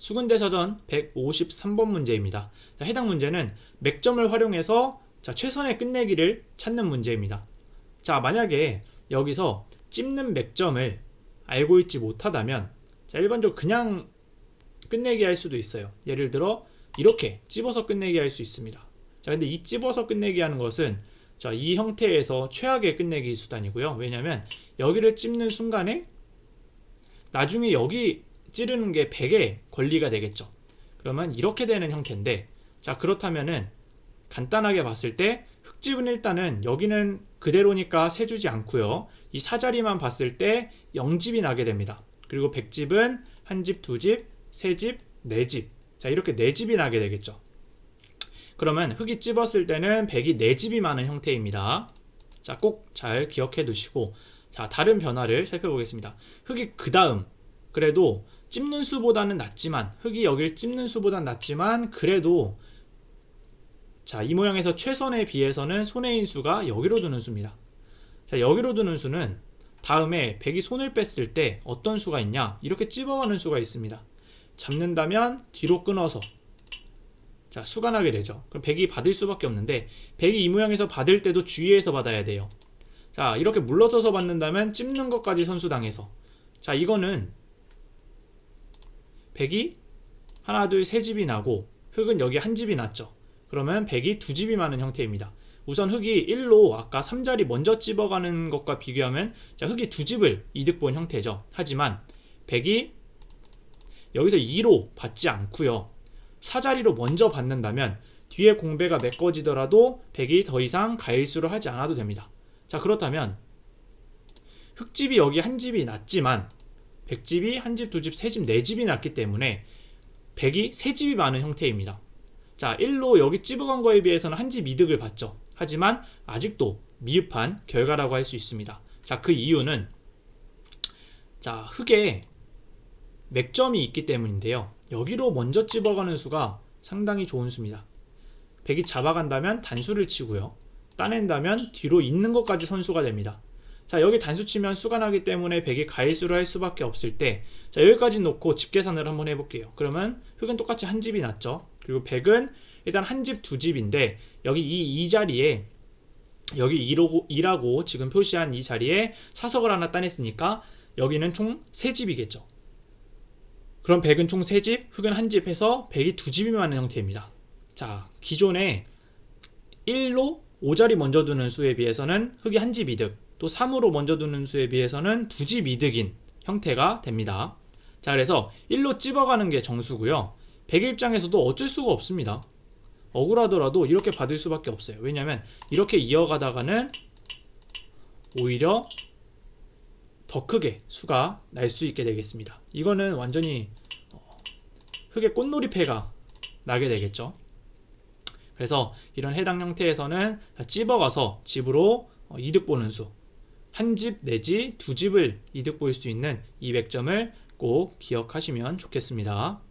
수근대사전 153번 문제입니다. 자, 해당 문제는 맥점을 활용해서 자, 최선의 끝내기를 찾는 문제입니다. 자, 만약에 여기서 찝는 맥점을 알고 있지 못하다면 자, 일반적으로 그냥 끝내기 할 수도 있어요. 예를 들어 이렇게 찝어서 끝내기 할 수 있습니다. 자, 근데 이 찝어서 끝내기 하는 것은 자, 이 형태에서 최악의 끝내기 수단이고요. 왜냐면 여기를 찝는 순간에 나중에 여기 찌르는 게 100의 권리가 되겠죠. 그러면 이렇게 되는 형태인데 자, 그렇다면은 간단하게 봤을 때 흙집은 일단은 여기는 그대로니까 세주지 않고요. 이 사자리만 봤을 때 0집이 나게 됩니다. 그리고 100집은 한 집, 두 집, 세 집, 네 집. 자, 이렇게 네 집이 나게 되겠죠. 그러면 흙이 찝었을 때는 100이 네 집이 많은 형태입니다. 자, 꼭 잘 기억해 두시고 자, 다른 변화를 살펴보겠습니다. 흙이 그 다음 그래도 찝는 수보다는 낮지만 흙이 여길 찝는 수보다는 낮지만 그래도 자, 이 모양에서 최선에 비해서는 손해인 수가 여기로 두는 수입니다. 자, 여기로 두는 수는 다음에 백이 손을 뺐을 때 어떤 수가 있냐? 이렇게 찝어가는 수가 있습니다. 잡는다면 뒤로 끊어서 자, 수가 나게 되죠. 그럼 백이 받을 수밖에 없는데 백이 이 모양에서 받을 때도 주의해서 받아야 돼요. 자, 이렇게 물러서서 받는다면 찝는 것까지 선수당해서 자, 이거는 백이 하나, 둘, 세 집이 나고 흙은 여기 한 집이 났죠. 그러면 백이 두 집이 많은 형태입니다. 우선 흙이 1로 아까 3자리 먼저 찝어가는 것과 비교하면 자, 흙이 두 집을 이득 본 형태죠. 하지만 백이 여기서 2로 받지 않고요. 사자리로 먼저 받는다면 뒤에 공배가 메꿔지더라도 백이 더 이상 가일수를 하지 않아도 됩니다. 자 그렇다면 흙집이 여기 한 집이 났지만 백집이 한 집, 두 집, 세 집, 네 집이 났기 때문에 백이 세 집이 많은 형태입니다. 자 1로 여기 찝어간 거에 비해서는 한 집 이득을 받죠. 하지만 아직도 미흡한 결과라고 할 수 있습니다. 자 그 이유는 자 흙에 맥점이 있기 때문인데요. 여기로 먼저 찝어가는 수가 상당히 좋은 수입니다. 백이 잡아간다면 단수를 치고요. 따낸다면 뒤로 있는 것까지 선수가 됩니다. 자 여기 단수 치면 수가 나기 때문에 백이 가일수를 할 수밖에 없을 때 자 여기까지 놓고 집 계산을 한번 해볼게요. 그러면 흙은 똑같이 한 집이 났죠. 그리고 백은 일단 한 집 두 집인데 여기 이, 이 자리에 여기 2라고, 2라고 지금 표시한 이 자리에 사석을 하나 따냈으니까 여기는 총 3집이겠죠. 그럼 100은 총 3집, 흙은 한 집 해서 100이 두 집이 많은 형태입니다. 자, 기존에 1로 5자리 먼저 두는 수에 비해서는 흙이 한 집 이득, 또 3으로 먼저 두는 수에 비해서는 두집 이득인 형태가 됩니다. 자, 그래서 1로 찝어가는 게 정수고요. 100의 입장에서도 어쩔 수가 없습니다. 억울하더라도 이렇게 받을 수밖에 없어요. 왜냐면 이렇게 이어가다가는 오히려 더 크게 수가 날 수 있게 되겠습니다. 이거는 완전히 어, 흙의 꽃놀이패가 나게 되겠죠. 그래서 이런 해당 형태에서는 찝어가서 집으로 어, 이득 보는 수, 한 집 내지 두 집을 이득 볼수 있는 이 100점을 꼭 기억하시면 좋겠습니다.